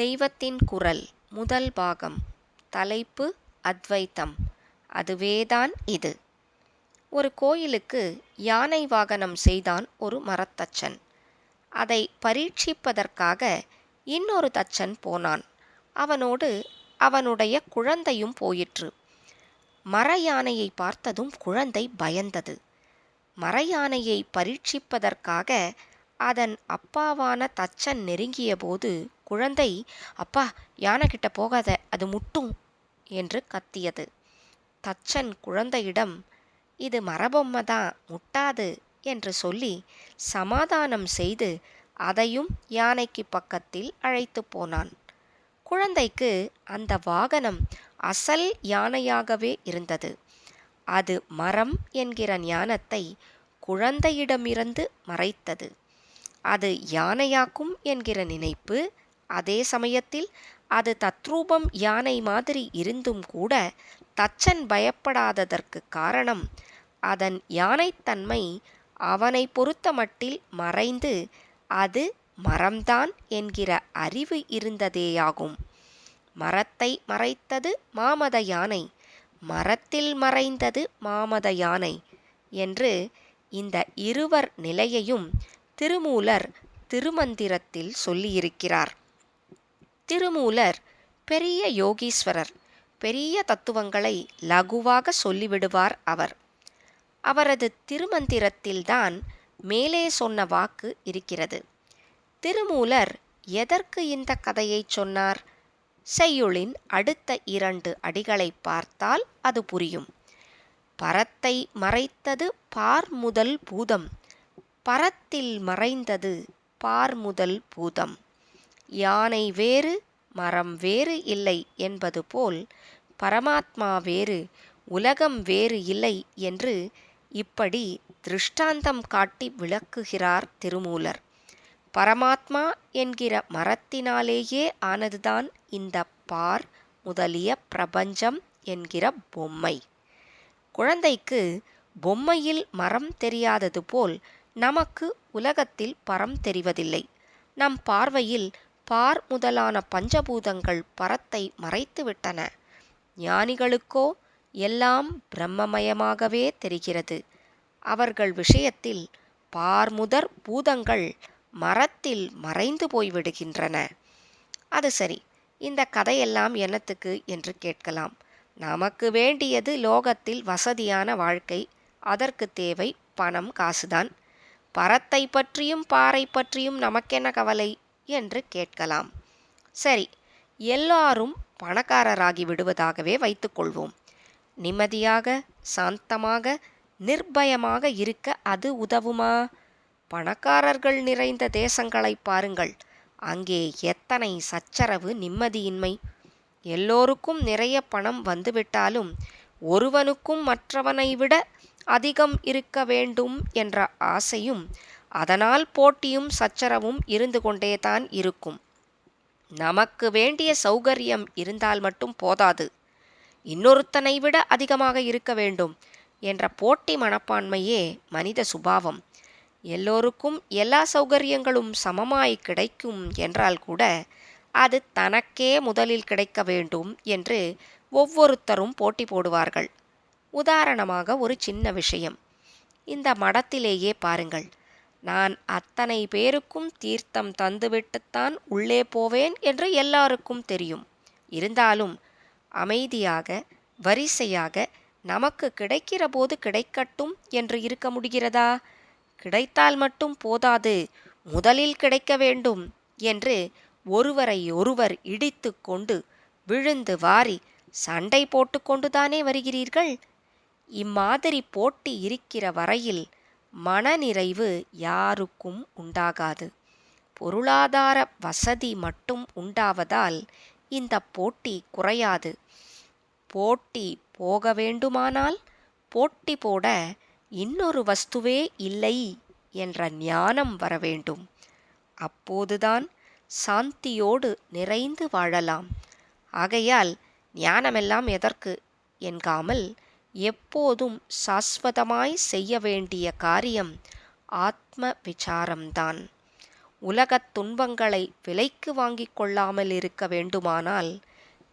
தெய்வத்தின் குரல் முதல் பாகம் தலைப்பு அத்வைத்தம். அதுவேதான் இது. ஒரு கோயிலுக்கு யானை வாகனம் செய்தான் ஒரு மரத்தச்சன் அதை பரீட்சிப்பதற்காக இன்னொரு தச்சன் போனான். அவனோடு அவனுடைய குழந்தையும் போயிற்று. மர யானையை பார்த்ததும் குழந்தை பயந்தது. மர யானையை பரீட்சிப்பதற்காக அதன் அப்பாவான தச்சன் நெருங்கியபோது குழந்தை அப்பா யானை கிட்ட போகாத அது முட்டும் என்று கத்தியது. தச்சன் குழந்தையிடம் இது மரபொம்மை தான் முட்டாது என்று சொல்லி சமாதானம் செய்து அதையும் யானைக்கு பக்கத்தில் அழைத்து போனான். குழந்தைக்கு அந்த வாகனம் அசல் யானையாகவே இருந்தது. அது மரம் என்கிற ஞானத்தை குழந்தையிடமிருந்து மறைத்தது. அது யானையாக்கும் என்கிற நினைப்பு அதே சமயத்தில் அது தத்ரூபம் யானை மாதிரி இருந்தும் கூட தச்சன் பயப்படாததற்கு காரணம் அதன் யானைத்தன்மை அவனை பொறுத்த மட்டில் மறைந்து அது மரம்தான் என்கிற அறிவு இருந்ததேயாகும். மரத்தை மறைத்தது மாமத யானை மரத்தில் மறைந்தது மாமத யானை என்று இந்த இருவர் நிலையையும் திருமூலர் திருமந்திரத்தில் சொல்லியிருக்கிறார். திருமூலர் பெரிய யோகீஸ்வரர் பெரிய தத்துவங்களை லகுவாக சொல்லிவிடுவார் அவர். அவரது திருமந்திரத்தில்தான் மேலே சொன்ன வாக்கு இருக்கிறது. திருமூலர் எதற்கு இந்த கதையை சொன்னார்? செய்யுளின் அடுத்த இரண்டு அடிகளை பார்த்தால் அது புரியும். பரத்தை மறைத்தது பார் முதல் பூதம் பரத்தில் மறைந்தது பார் முதல் பூதம். யானை வேறு மரம் வேறு இல்லை என்பது போல் பரமாத்மா வேறு உலகம் வேறு இல்லை என்று இப்படி திருஷ்டாந்தம் காட்டி விளக்குகிறார் திருமூலர். பரமாத்மா என்கிற மரத்தினாலேயே ஆனதுதான் இந்த பார் முதலிய பிரபஞ்சம் என்கிற பொம்மை. குழந்தைக்கு பொம்மையில் மரம் தெரியாதது போல் நமக்கு உலகத்தில் பரம் தெரிவதில்லை. நம் பார்வையில் பார் முதலான பஞ்சபூதங்கள் பரத்தை மறைத்துவிட்டன. ஞானிகளுக்கோ எல்லாம் பிரம்மமயமாகவே தெரிகிறது. அவர்கள் விஷயத்தில் பார்முதற் பூதங்கள் மரத்தில் மறைந்து போய்விடுகின்றன. அது சரி இந்த கதையெல்லாம் என்னத்துக்கு என்று கேட்கலாம். நமக்கு வேண்டியது லோகத்தில் வசதியான வாழ்க்கை அதற்கு தேவை பணம் காசுதான். பரத்தை பற்றியும் பாறை பற்றியும் நமக்கென்ன கவலை? என்று கேட்கலாம். சரி எல்லாரும் பணக்காரராகி விடுவதாகவே வைத்துக்கொள்வோம் நிம்மதியாக சாந்தமாக நிர்பயமாக இருக்க அது உதவுமா? பணக்காரர்கள் நிறைந்த தேசங்களை பாருங்கள். அங்கே எத்தனை சச்சரவு நிம்மதியின்மை. எல்லோருக்கும் நிறைய பணம் வந்துவிட்டாலும் ஒருவனுக்கும் மற்றவனை விட அதிகம் இருக்க வேண்டும் என்ற ஆசையும் அதனால் போட்டியும் சச்சரவும் இருந்து கொண்டேதான் இருக்கும். நமக்கு வேண்டிய சௌகரியம் இருந்தால் மட்டும் போதாது. இன்னொருத்தனை விட அதிகமாக இருக்க வேண்டும் என்ற போட்டி மனப்பான்மையே மனித சுபாவம். எல்லோருக்கும் எல்லா சௌகரியங்களும் சமமாய் கிடைக்கும் என்றால் கூட அது தனக்கே முதலில் கிடைக்க வேண்டும் என்று ஒவ்வொருத்தரும் போட்டி போடுவார்கள். உதாரணமாக ஒரு சின்ன விஷயம். இந்த மடத்திலேயே பாருங்கள். நான் அத்தனை பேருக்கும் தீர்த்தம் தந்துவிட்டுத்தான் உள்ளே போவேன் என்று எல்லாருக்கும் தெரியும். இருந்தாலும் அமைதியாக வரிசையாக நமக்கு கிடைக்கிற போது கிடைக்கட்டும் என்று இருக்க முடிகிறதா? கிடைத்தால் மட்டும் போதாது முதலில் கிடைக்க வேண்டும் என்று ஒருவரை ஒருவர் இடித்து கொண்டு விழுந்து வாரி சண்டை போட்டுக்கொண்டுதானே வருகிறீர்கள்? இம்மாதிரி போட்டி இருக்கிற வரையில் மனநிறைவு யாருக்கும் உண்டாகாது. பொருளாதார வசதி மட்டும் உண்டாவதால் இந்த போட்டி குறையாது. போட்டி போக வேண்டுமானால் போட்டி போட இன்னொரு வஸ்துவே இல்லை என்ற ஞானம் வர வேண்டும். அப்போதுதான் சாந்தியோடு நிறைந்து வாழலாம். ஆகையால் ஞானமெல்லாம் எதற்கு? என்காமல் எப்போதும் சாஸ்வதமாய் செய்ய வேண்டிய காரியம் ஆத்ம விசாரம்தான். உலகத் துன்பங்களை விலைக்கு வாங்கிக் கொள்ளாமல் இருக்க வேண்டுமானால்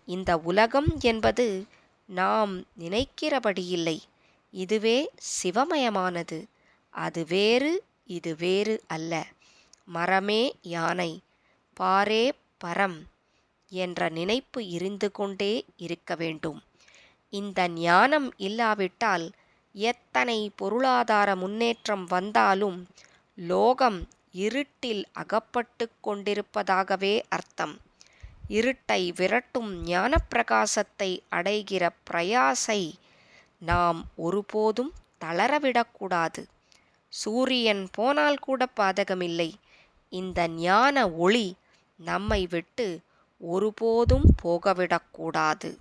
இந்த உலகம் என்பது நாம் நினைக்கிறபடி இல்லை. இதுவே சிவமயமானது. அது வேறு இது வேறு அல்ல. மரமே யானை பாரே பரம் என்ற நினைப்பு இருந்து கொண்டே இருக்க வேண்டும். இந்த ஞானம் இல்லாவிட்டால் எத்தனை பொருளாதார முன்னேற்றம் வந்தாலும் லோகம் இருட்டில் அகப்பட்டு கொண்டிருப்பதாகவே அர்த்தம். இருட்டை விரட்டும் ஞானப்பிரகாசத்தை அடைகிற பிரயாசை நாம் ஒருபோதும் தளரவிடக்கூடாது. சூரியன் போனால் கூட பாதகமில்லை. இந்த ஞான ஒளி நம்மை விட்டு ஒருபோதும் போகவிடக்கூடாது.